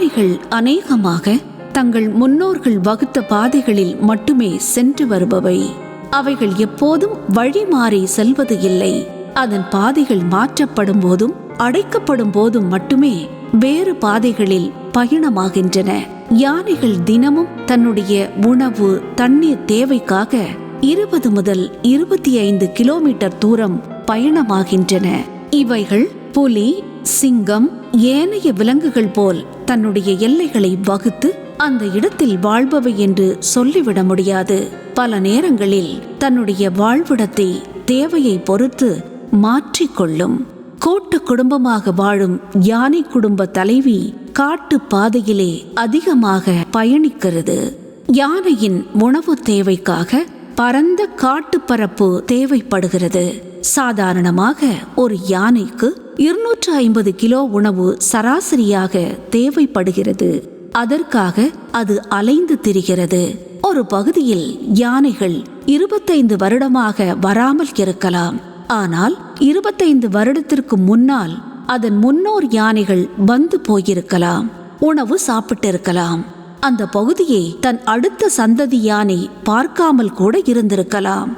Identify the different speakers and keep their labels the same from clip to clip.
Speaker 1: யானைகள் அநேகமாக தங்கள் முன்னோர்கள் வகுத்த பாதைகளில் மட்டுமே சென்று வருபவை. அவைகள் எப்போதும் வழி மாறி செல்வது இல்லை. அதன் பாதைகள் மாற்றப்படும் போதும் அடைக்கப்படும் போதும் மட்டுமே வேறு பாதைகளில் பயணமாகின்றன. யானைகள் தினமும் தன்னுடைய உணவு தண்ணீர் தேவைக்காக இருபது முதல் இருபத்தி ஐந்து கிலோமீட்டர் தூரம் பயணமாகின்றன. இவைகள் புலி சிங்கம் ஏனைய விலங்குகள் போல் தன்னுடைய எல்லைகளை வகுத்து அந்த இடத்தில் வாழ்பவை என்று சொல்லிவிட முடியாது. பல நேரங்களில் தன்னுடைய வாழ்விடத்தை தேவையை பொறுத்து மாற்றிக்கொள்ளும் கூட்டு குடும்பமாக வாழும் யானை குடும்ப தலைவி காட்டு பாதையிலே அதிகமாக பயணிக்கிறது. யானையின் உணவு தேவைக்காக பரந்த காட்டுப்பரப்பு தேவைப்படுகிறது. சாதாரணமாக ஒரு யானைக்கு இருநூற்று ஐம்பது கிலோ உணவு சராசரியாக தேவைப்படுகிறது. அதற்காக அது அலைந்து திரிகிறது. ஒரு பகுதியில் யானைகள் இருபத்தைந்து வருடமாக வராமல் இருக்கலாம். ஆனால் இருபத்தைந்து வருடத்திற்கு முன்னால் அதன் முன்னோர் யானைகள் வந்து போயிருக்கலாம். உணவு சாப்பிட்டிருக்கலாம். அந்த பகுதியை தன் அடுத்த சந்ததி யானை பார்க்காமல் கூட இருந்திருக்கலாம்.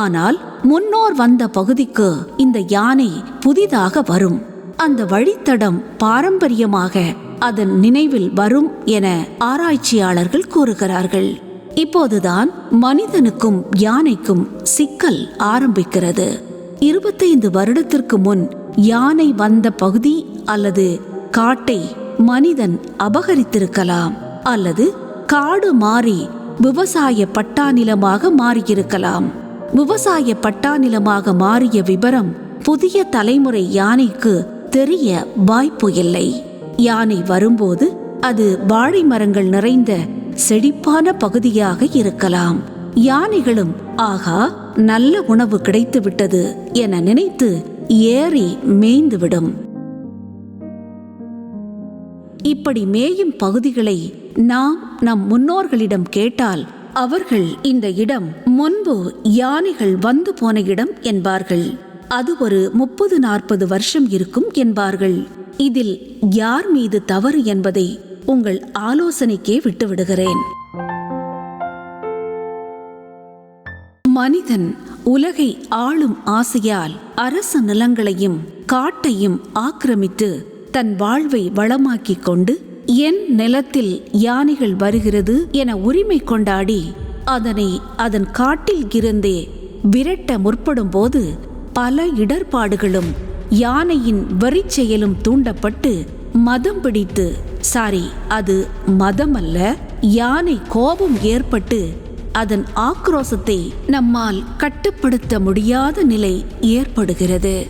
Speaker 1: ஆனால் முன்னோர் வந்த பகுதிக்கு இந்த யானை புதிதாக வரும். அந்த வழித்தடம் பாரம்பரியமாக அதன் நினைவில் வரும் என ஆராய்ச்சியாளர்கள் கூறுகிறார்கள். இப்போதுதான் மனிதனுக்கும் யானைக்கும் சிக்கல் ஆரம்பிக்கிறது. இருபத்தைந்து வருடத்திற்கு முன் யானை வந்த பகுதி அல்லது காட்டை மனிதன் அபகரித்திருக்கலாம் அல்லது காடு மாறி விவசாய பட்டா நிலமாக மாறியிருக்கலாம். விவசாய பட்டா நிலமாக மாறிய விபரம் புதிய தலைமுறை யானைக்கு தெரிய வாய்ப்பு இல்லை. யானை வரும்போது அது வாழை மரங்கள் நிறைந்த செழிப்பான பகுதியாக இருக்கலாம். யானைகளும் ஆகா நல்ல உணவு கிடைத்து விட்டது என நினைத்து ஏறி மேய்ந்துவிடும். இப்படி மேயும் பகுதிகளை நாம் நம் முன்னோர்களிடம் கேட்டால் அவர்கள் இந்த இடம் முன்பு யானைகள் வந்து போன இடம் என்பார்கள். அது ஒரு முப்பது நாற்பது வருஷம் இருக்கும் என்பார்கள். இதில் யார் மீது தவறு என்பதை உங்கள் ஆலோசனைக்கே விட்டுவிடுகிறேன். மனிதன் உலகை ஆளும் ஆசையால் அரச நிலங்களையும் காட்டையும் ஆக்கிரமித்து தன் வாழ்வை வளமாக்கிக் கொண்டு என் நிலத்தில் யானைகள் வருகிறது என உரிமை கொண்டாடி அதனை அதன் காட்டில் இருந்தே விரட்ட முற்படும் போது பல இடர்பாடுகளும் யானையின் வரிச் செயலும் தூண்டப்பட்டு மதம் பிடித்து சாரி அது மதம் அல்ல யானை கோபம் ஏற்பட்டு அதன் ஆக்ரோசத்தை நம்மால் கட்டுப்படுத்த முடியாத நிலை ஏற்படுகிறது.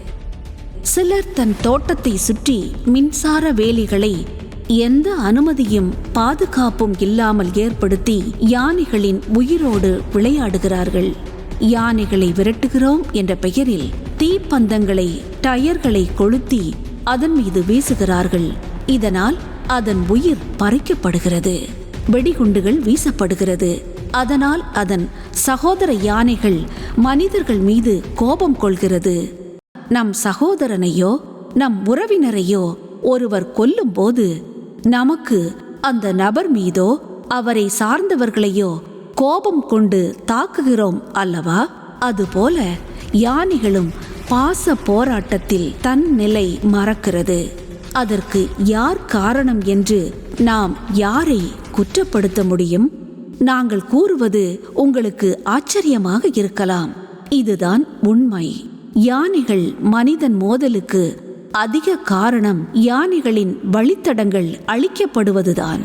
Speaker 1: சிலர் தன் தோட்டத்தை சுற்றி மின்சார வேலிகளை எந்த அனுமதியும் பாதுகாப்பும் இல்லாமல் ஏற்படுத்தி யானைகளின் உயிரோடு விளையாடுகிறார்கள். யானைகளை விரட்டுகிறோம் என்ற பெயரில் தீப்பந்தங்களை டயர்களை கொளுத்தி அதன் மீது வீசுகிறார்கள். இதனால் அதன் உயிர் பறிக்கப்படுகிறது. வெடிகுண்டுகள் வீசப்படுகிறது. அதனால் அதன் சகோதர யானைகள் மனிதர்கள் மீது கோபம் கொள்கிறது. நம் சகோதரனையோ நம் உறவினரையோ ஒருவர் கொல்லும்போது நமக்கு அந்த நபர் மீதோ அவரை சார்ந்தவர்களையோ கோபம் கொண்டு தாக்குகிறோம் அல்லவா? அதுபோல யானைகளும் பாச போராட்டத்தில் தன் நிலை மறக்கிறது. அதற்கு யார் காரணம் என்று நாம் யாரை குற்றப்படுத்த முடியும்? நாங்கள் கூறுவது உங்களுக்கு ஆச்சரியமாக இருக்கலாம். இதுதான் உண்மை. யானைகள் மனிதன் மோதலுக்கு அதிக காரணம் யானைகளின் வழித்தடங்கள் அழிக்கப்படுவதுதான்.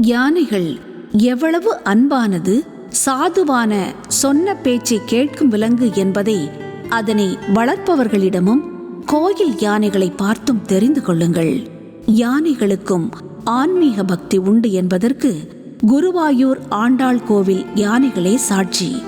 Speaker 1: யானைகள் எவ்வளவு அன்பானது சாதுவான சொன்ன பேச்சை கேட்கும் விலங்கு என்பதை அதனை வளர்ப்பவர்களிடமும் கோயில் யானைகளை பார்த்தும் தெரிந்து கொள்ளுங்கள். யானைகளுக்கும் ஆன்மீக பக்தி உண்டு என்பதற்கு குருவாயூர் ஆண்டாள் கோவில் யானைகளே சாட்சி.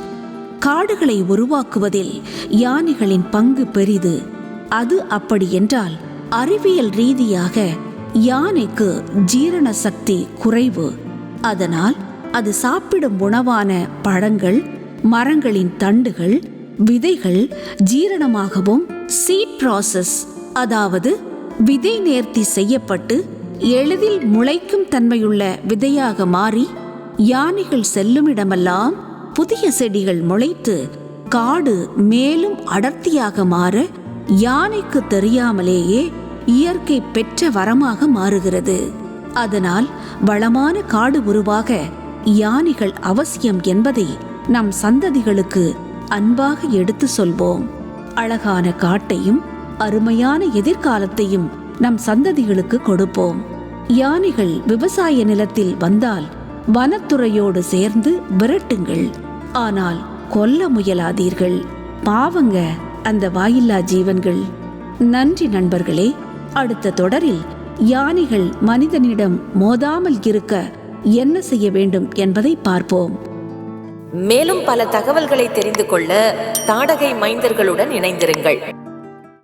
Speaker 1: காடுகளை உருவாக்குவதில் யானைகளின் பங்கு பெரிது. அது அப்படி என்றால் அறிவியல் ரீதியாக யானைக்கு ஜீரண சக்தி குறைவு. அதனால் அது சாப்பிடும் உணவான பழங்கள் மரங்களின் தண்டுகள் விதைகள் ஜீரணமாகவும் சீட் ப்ராசஸ் அதாவது விதை நேர்த்தி செய்யப்பட்டு எளிதில் முளைக்கும் தன்மையுள்ள விதையாக மாறி யானைகள் செல்லுமிடமெல்லாம் புதிய செடிகள் முளைத்து காடு மேலும் அடர்த்தியாக மாற யானைக்கு தெரியாமலேயே இயற்கை பெற்ற வரமாக மாறுகிறது. அதனால் வளமான காடு உருவாக யானைகள் அவசியம் என்பதை நம் சந்ததிகளுக்கு அன்பாக எடுத்து சொல்வோம். அழகான காட்டையும் அருமையான எதிர்காலத்தையும் நம் சந்ததிகளுக்கு கொடுப்போம். யானைகள் விவசாய நிலத்தில் வந்தால் வனத்துறையோடு சேர்ந்து விரட்டுங்கள். ஆனால் கொல்ல முயலாதீர்கள். பாவங்க அந்த வாயில்லா ஜீவன்கள். நன்றி நண்பர்களே அடுத்த தொடரில் யானைகள் மனிதனிடம் மோதாமல் இருக்க என்ன செய்ய வேண்டும் என்பதை பார்ப்போம்.
Speaker 2: மேலும் பல தகவல்களை தெரிந்து கொள்ள தாடகை மைந்தர்களுடன் இணைந்திருங்கள்.